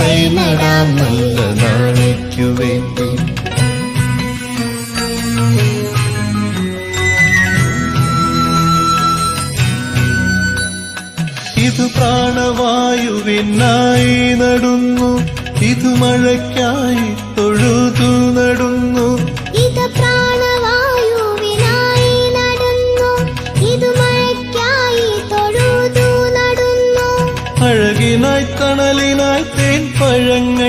തൈ നടാം നല്ല നാളേക്കു വേണ്ടി ഇത് പ്രാണവായുവിനായി നടുന്നു ഇത് മഴയ്ക്കായി തൊഴുതു നടുന്നു. ഇത് പ്രാണവായുവിനായി നടന്നു ഇത് മഴയ്ക്കായി തൊഴുതു നടന്നു. അഴകിനായി തണലിനായി തേൻ